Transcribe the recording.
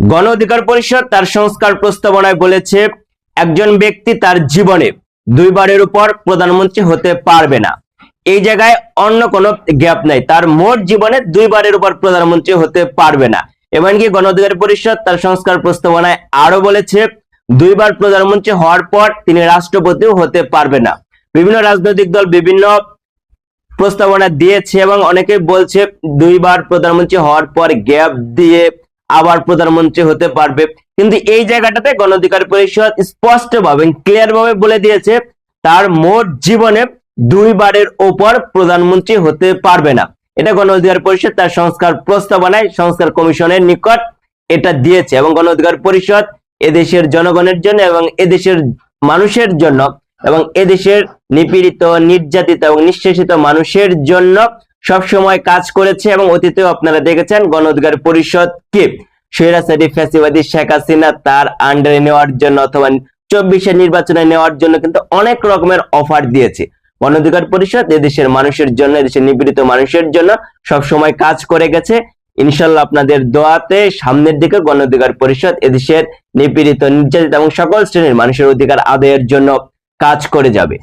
গণ অধিকার পরিষদ তার সংস্কার প্রস্তাবনায় বলেছে, একজন ব্যক্তি তার জীবনে দুইবারের উপর প্রধানমন্ত্রী হতে পারবে না। এই জায়গায় অন্য কোনো গ্যাপ নাই। তার মোট জীবনে দুইবারের উপর প্রধানমন্ত্রী হতে পারবে না। এমনকি গণ অধিকার পরিষদ তার সংস্কার প্রস্তাবনায় আরও বলেছে, দুইবার প্রধানমন্ত্রী হওয়ার পর তিনি রাষ্ট্রপতিও হতে পারবে না। বিভিন্ন রাজনৈতিক দল বিভিন্ন প্রস্তাবনা দিয়েছে এবং অনেকে বলছে, দুইবার প্রধানমন্ত্রী হওয়ার পর গ্যাপ দিয়ে আবার প্রধানমন্ত্রী হতে পারবে। কিন্তু এই জায়গাটাতে গণ অধিকার পরিষদ স্পষ্ট ভাবে ক্লিয়ার ভাবে বলে দিয়েছে, তার মোট জীবনে দুইবারের ওপর প্রধানমন্ত্রী হতে পারবে না। এটা গণ অধিকার পরিষদ তার সংস্কার প্রস্তাবনায়, সংস্কার কমিশনের নিকট এটা দিয়েছে এবং গণ অধিকার পরিষদ এদেশের জনগণের জন্য এবং এদেশের মানুষের জন্য এবং এদেশের নিপীড়িত, নির্যাতিত এবং নিঃশেষিত মানুষের জন্য সবসময় কাজ করেছে এবং অতীতেও আপনারা দেখেছেন গণ অধিকার পরিষদকে স্বৈরাচারী ফ্যাসিবাদী শেখ হাসিনা তার আন্ডারে নেওয়ার জন্য অথবা চব্বিশের নির্বাচনে নেওয়ার জন্য কিন্তু অনেক রকমের অফার দিয়েছে। গণ অধিকার পরিষদ এদেশের মানুষের জন্য এদেশের নিপীড়িত মানুষের জন্য সবসময় কাজ করে গেছে। ইনশাল্লাহ আপনাদের দোয়াতে সামনের দিকে গণ অধিকার পরিষদ এদেশের নিপীড়িত, নির্যাতিত এবং সকল শ্রেণির মানুষের অধিকার আদায়ের জন্য কাজ করে যাবে।